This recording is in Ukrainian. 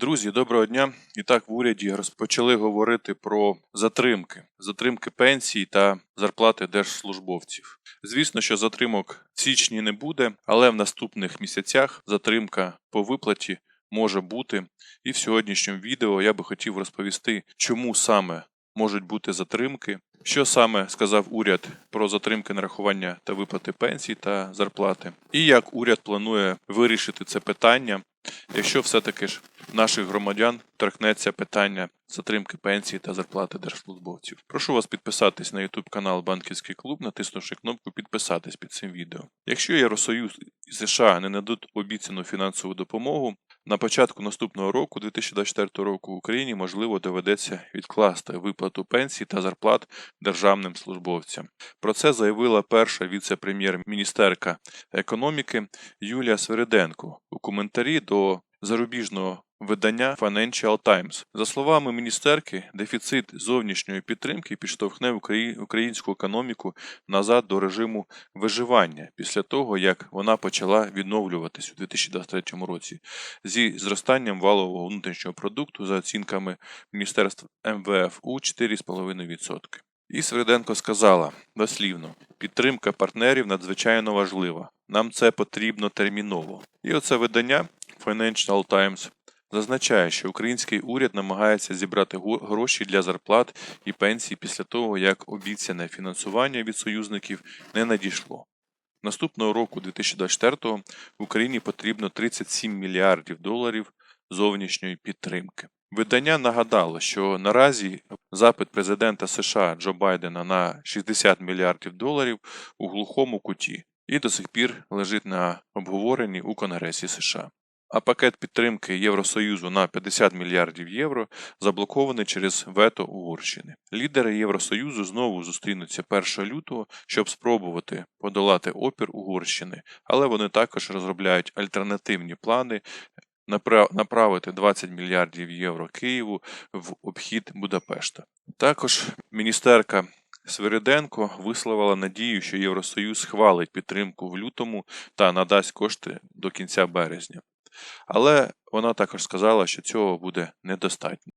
Друзі, доброго дня. І так в уряді розпочали говорити про затримки, затримки пенсій та зарплати держслужбовців. Звісно, що затримок в січні не буде, але в наступних місяцях затримка по виплаті може бути. І в сьогоднішньому відео я би хотів розповісти, чому саме можуть бути затримки, що саме сказав уряд про затримки нарахування та виплати пенсій та зарплати, і як уряд планує вирішити це питання, якщо все-таки ж наших громадян торкнеться питання затримки пенсії та зарплати держслужбовців. Прошу вас підписатись на YouTube канал Банківський клуб, натиснувши кнопку підписатись під цим відео. Якщо Євросоюз і США не нададуть обіцяну фінансову допомогу, на початку наступного року, 2024 року, Україні можливо доведеться відкласти виплату пенсій та зарплат державним службовцям. Про це заявила перша віце-прем'єр-міністерка економіки Юлія Свериденко у коментарі до зарубіжного видання Financial Times. За словами міністерки, дефіцит зовнішньої підтримки підштовхне українську економіку назад до режиму виживання після того, як вона почала відновлюватись у 2023 році зі зростанням валового внутрішнього продукту за оцінками Міністерства МВФ у 4,5%. І Свериденко сказала дослівно: підтримка партнерів надзвичайно важлива. Нам це потрібно терміново. І оце видання Financial Times зазначає, що український уряд намагається зібрати гроші для зарплат і пенсій після того, як обіцяне фінансування від союзників не надійшло. Наступного року, 2024-го, Україні потрібно 37 мільярдів доларів зовнішньої підтримки. Видання нагадало, що наразі запит президента США Джо Байдена на 60 мільярдів доларів у глухому куті і до сих пір лежить на обговоренні у Конгресі США. А пакет підтримки Євросоюзу на 50 мільярдів євро заблокований через вето Угорщини. Лідери Євросоюзу знову зустрінуться 1 лютого, щоб спробувати подолати опір Угорщини, але вони також розробляють альтернативні плани направити 20 мільярдів євро Києву в обхід Будапешта. Також міністерка Свириденко висловила надію, що Євросоюз схвалить підтримку в лютому та надасть кошти до кінця березня. Але вона також сказала, що цього буде недостатньо.